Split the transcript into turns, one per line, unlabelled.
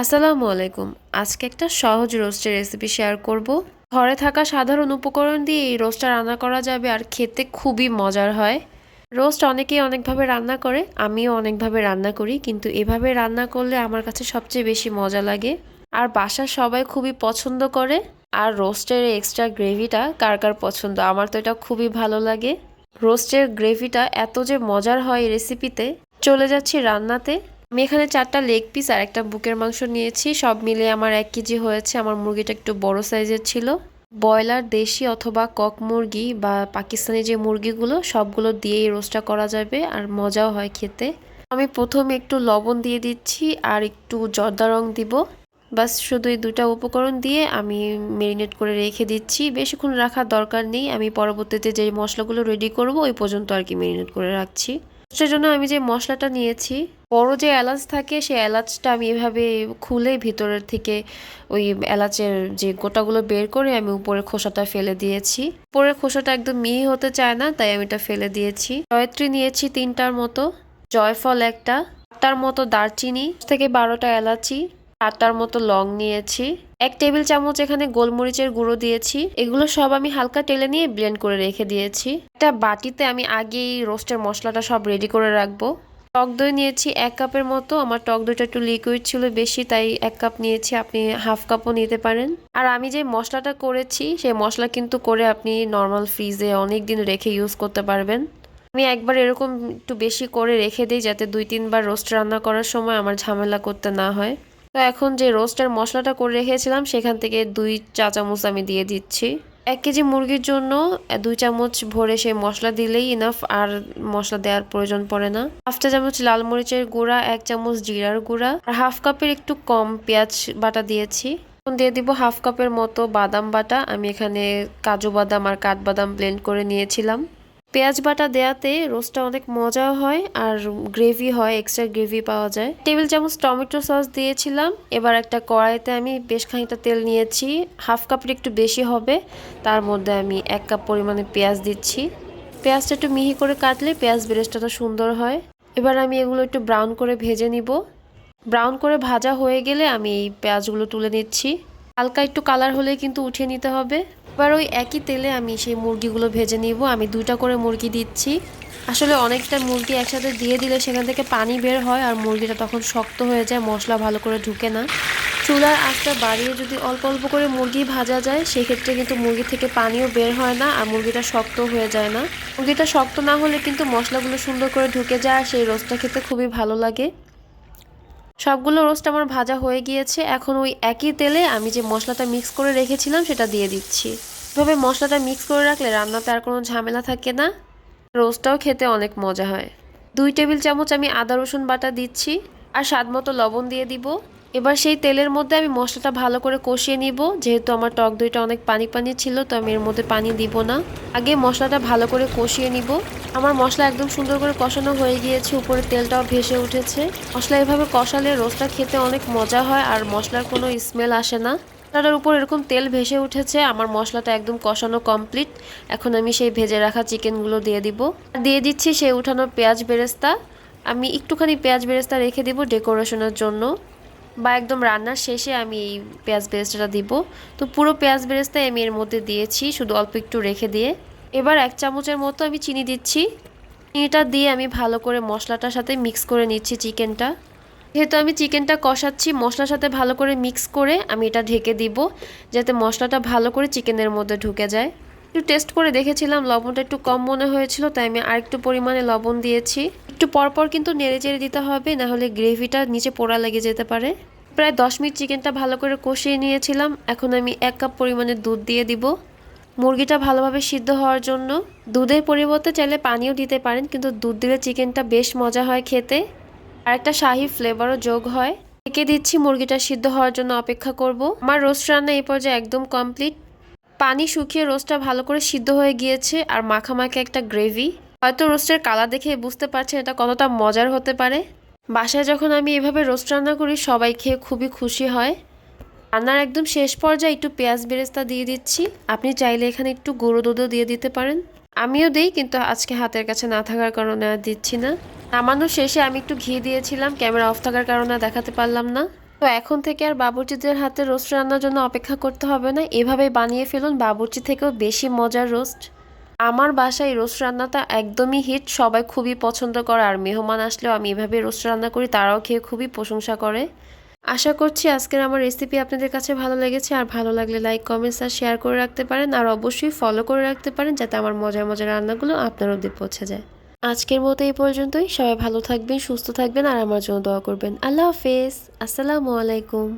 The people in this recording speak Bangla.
আসসালামু আলাইকুম। আজকে একটা সহজ রোস্টের রেসিপি শেয়ার করব। ঘরে থাকা সাধারণ উপকরণ দিয়ে এই রোস্টটা রান্না করা যাবে আর খেতে খুবই মজার হয়। রোস্ট অনেকেই অনেকভাবে রান্না করে, আমিও অনেকভাবে রান্না করি, কিন্তু এভাবে রান্না করলে আমার কাছে সবচেয়ে বেশি মজা লাগে। আর বাসার সবাই খুবই পছন্দ করে, আর রোস্টের এক্সট্রা গ্রেভিটা কার কার পছন্দ? আমার তো এটা খুবই ভালো লাগে। রোস্টের গ্রেভিটা এত যে মজার হয় রেসিপিতে চলে যাচ্ছি রান্নাতে। আমি এখানে চারটা লেগ পিস আর একটা বুকের মাংস নিয়েছি। সব মিলে আমার এক কেজি হয়েছে। আমার মুরগিটা একটু বড় সাইজের ছিল। ব্রয়লার, দেশি অথবা কক মুরগি বা পাকিস্তানি যে মুরগিগুলো, সবগুলো দিয়েই রোস্টটা করা যাবে আর মজাও হয় খেতে। আমি প্রথমে একটু লবণ দিয়ে দিচ্ছি আর একটু জর্দা রং দিব। বাস শুধু এই দুটা উপকরণ দিয়ে আমি মেরিনেট করে রেখে দিচ্ছি। বেশিক্ষণ রাখার দরকার নেই। আমি পরবর্তীতে যে মশলাগুলো রেডি করব, ওই পর্যন্ত আর কি মেরিনেট করে রাখছি। সেজন্য জন্য আমি যে মশলাটা নিয়েছি, বড় যে এলাচ থাকে সেই এলাচটা আমি এভাবে খুলে ভিতরের থেকে ওই এলাচের যে গোটাগুলো বের করে আমি উপরে খোসাটা ফেলে দিয়েছি। উপরের খোসাটা একদম মিহি হতে চায় না, তাই আমি এটা ফেলে দিয়েছি। জয়ত্রী নিয়েছি তিনটার মতো, জয়ফল একটা, আটটার মতো দারচিনি থেকে বারোটা এলাচি, আটটার মতো লং নিয়েছি। এক টেবিল চামচ এখানে গোলমরিচের গুঁড়ো দিয়েছি। এগুলো সব আমি হালকা টেলে নিয়ে ব্লেন্ড করে রেখে দিয়েছি। একটা বাটিতে আমি আগেই রোস্টের মশলাটা সব রেডি করে রাখব। টক দই নিয়েছি এক কাপের মতো। আমার টক দইটা একটু লিকুইড ছিল বেশি, তাই এক কাপ নিয়েছি। আপনি হাফ কাপও নিতে পারেন। আর আমি যে মশলাটা করেছি, সেই মশলা কিন্তু করে আপনি নর্মাল ফ্রিজে অনেক দিন রেখে ইউজ করতে পারবেন। আমি একবার এরকম একটু বেশি করে রেখে দিই, যাতে দুই তিনবার রোস্ট রান্না করার সময় আমার ঝামেলা করতে না হয়। তো এখন যে রোস্টের মশলাটা করে রেখেছিলাম, সেখান থেকে দুই চা চামচ আমি দিয়ে দিচ্ছি। এক কেজি মুরগির জন্য দুই চামচ ভরে সেই মশলা দিলেই ইনাফ আর মশলা দেওয়ার প্রয়োজন পড়ে না। হাফ চা চামচ লাল মরিচের গুঁড়া, এক চামচ জিরার গুঁড়া, আর হাফ কাপের একটু কম পেঁয়াজ বাটা দিয়েছি। এখন দিয়ে দিব হাফ কাপের মতো বাদাম বাটা। আমি এখানে কাজু বাদাম আর কাঠবাদাম ব্লেন্ড করে নিয়েছিলাম। পেঁয়াজ বাটা দেয়াতে রোস্টটা অনেক মজাও হয় আর গ্রেভি হয় এক্সট্রা গ্রেভি পাওয়া যায়। টেবিল চামচ টমেটো সস দিয়েছিলাম। এবার একটা কড়াইতে আমি বেশ খানিকটা তেল নিয়েছি। হাফ কাপের একটু বেশি হবে। তার মধ্যে আমি এক কাপ পরিমাণে পেঁয়াজ দিচ্ছি। পেঁয়াজটা একটু মিহি করে কাটলে পেঁয়াজ বেরেস্টটা তো সুন্দর হয়। এবার আমি এগুলো একটু ব্রাউন করে ভেজে নিব। ব্রাউন করে ভাজা হয়ে গেলে আমি এই পেঁয়াজগুলো তুলে নিচ্ছি। হালকা একটু কালার হলে কিন্তু উঠিয়ে নিতে হবে। এবার ওই একই তেলে আমি সেই মুরগিগুলো ভেজে নিব। আমি দুইটা করে মুরগি দিচ্ছি। আসলে অনেকটা মুরগি একসাথে দিয়ে দিলে সেখান থেকে পানি বের হয় আর মুরগিটা তখন শক্ত হয়ে যায়, মশলা ভালো করে ঢুকে না। চুলার আঁচটা বাড়িয়ে যদি অল্প অল্প করে মুরগি ভাজা যায়, সেক্ষেত্রে কিন্তু মুরগি থেকে পানিও বের হয় না আর মুরগিটা শক্ত হয়ে যায় না। মুরগিটা শক্ত না হলে কিন্তু মশলাগুলো সুন্দর করে ঢুকে যায় আর সেই রোস্টটা খেতে খুবই ভালো লাগে। সবগুলো রোস্ট আমার ভাজা হয়ে গিয়েছে। এখন ওই একই তেলে আমি যে মশলাটা মিক্স করে রেখেছিলাম সেটা দিয়ে দিচ্ছি। এভাবে মশলাটা মিক্স করে রাখলে রান্নাতে আর কোনো ঝামেলা থাকে না। রোস্টটাও খেতে অনেক মজা হয়। দুই টেবিল চামচ আমি আদা রসুন বাটা দিচ্ছি। আর স্বাদ মতো লবণ দিয়ে দিব। এবার সেই তেলের মধ্যে আমি মশলাটা ভালো করে কষিয়ে নিব। যেহেতু আমার টক দইটা অনেক পানি পানি ছিল, তো আমি এর মধ্যে পানি দিব না। আগে মশলাটা ভালো করে কষিয়ে নিব। আমার মশলা একদম সুন্দর করে কষানো হয়ে গিয়েছে, উপরে তেলটাও ভেসে উঠেছে। মশলা এভাবে কষালে রোস্টটা খেতে অনেক মজা হয় আর মশলার কোনো স্মেল আসে না। তার উপর এরকম তেল ভেসে উঠেছে, আমার মশলাটা একদম কষানো কমপ্লিট। এখন আমি সেই ভেজে রাখা চিকেনগুলো দিয়ে দিব। দিয়ে দিচ্ছি সেই উঠানো পেঁয়াজ বেরেস্তা। আমি একটুখানি পেঁয়াজ বেরেস্তা রেখে দিব ডেকোরেশনের জন্য। বা একদম রান্নার শেষে আমি এই পেঁয়াজ বেরেস্তাটা দিব। তো পুরো পেঁয়াজ বেরেস্তাই আমি এর মধ্যে দিয়েছি, শুধু অল্প একটু রেখে দিয়ে। এবার এক চামচের মতো আমি চিনি দিচ্ছি। চিনিটা দিয়ে আমি ভালো করে মশলাটার সাথে মিক্স করে নিচ্ছি চিকেনটা। যেহেতু আমি চিকেনটা কষাচ্ছি, মশলার সাথে ভালো করে মিক্স করে আমি এটা ঢেকে দিব, যাতে মশলাটা ভালো করে চিকেনের মধ্যে ঢুকে যায়। একটু টেস্ট করে দেখেছিলাম, লবণটা একটু কম মনে হয়েছিল, তাই আমি আরেকটু পরিমাণে লবণ দিয়েছি। একটু পরপর কিন্তু নেড়ে চেড়ে দিতে হবে, না হলে গ্রেভিটা নিচে পোড়া লেগে যেতে পারে। প্রায় দশ মিনিট চিকেনটা ভালো করে কষিয়ে নিয়েছিলাম, এখন আমি এক কাপ পরিমাণে দুধ দিয়ে দিব। মুরগিটা ভালোভাবে সিদ্ধ হওয়ার জন্য দুধের পরিবর্তে চাইলে পানিও দিতে পারেন, কিন্তু দুধ দিলে চিকেনটা বেশ মজা হয় খেতে। আর একটা শাহি ফ্লেভারও যোগ হয়। ঢেকে দিচ্ছি, মুরগিটা সিদ্ধ হওয়ার জন্য অপেক্ষা করব। আমার রোস্ট রান্না এই পর্যায়ে একদম কমপ্লিট। পানি শুকিয়ে রোস্টটা ভালো করে সিদ্ধ হয়ে গিয়েছে, আর মাখামাখি একটা গ্রেভি। হয়তো রোস্টের কালার দেখে বুঝতে পারছেন এটা কতটা মজার হতে পারে। বাসায় যখন আমি এভাবে রোস্ট রান্না করি, সবাই খেয়ে খুবই খুশি হয়। রান্নার একদম শেষ পর্যায়ে একটু পেঁয়াজ বেরেস্তা দিয়ে দিচ্ছি। আপনি চাইলে এখানে একটু গুঁড়ো দুধও দিয়ে দিতে পারেন। আমিও দেই, কিন্তু আজকে হাতের কাছে না থাকার কারণে আর দিচ্ছি না। নামানোর শেষে আমি একটু ঘি দিয়েছিলাম, ক্যামেরা অফ থাকার কারণে দেখাতে পারলাম না। তো এখন থেকে আর বাবুর্চিদের হাতে রোস্ট রান্নার জন্য অপেক্ষা করতে হবে না, এভাবেই বানিয়ে ফেলুন বাবুর্চি থেকেও বেশি মজার রোস্ট। আমার বাসায় রোস্ট রান্নাটা একদমই হিট সবাই খুবই পছন্দ করে, আর মেহমান আসলেও আমি এভাবে রোস্ট রান্না করি, তারাও খেয়ে খুবই প্রশংসা করে। আশা করছি আজকের আমার রেসিপি আপনাদের কাছে ভালো লেগেছে, আর ভালো লাগলে লাইক কমেন্টস আর শেয়ার করে রাখতে পারেন, আর অবশ্যই ফলো করে রাখতে পারেন, যাতে আমার মজার মজার রান্নাগুলো আপনার অব্দি পৌঁছে যায়। আজকের মতো এই পর্যন্তই, সবাই ভালো থাকবেন, সুস্থ থাকবেন, আর আমার জন্য দোয়া করবেন। আল্লাহ হাফেজ, আসসালামু আলাইকুম।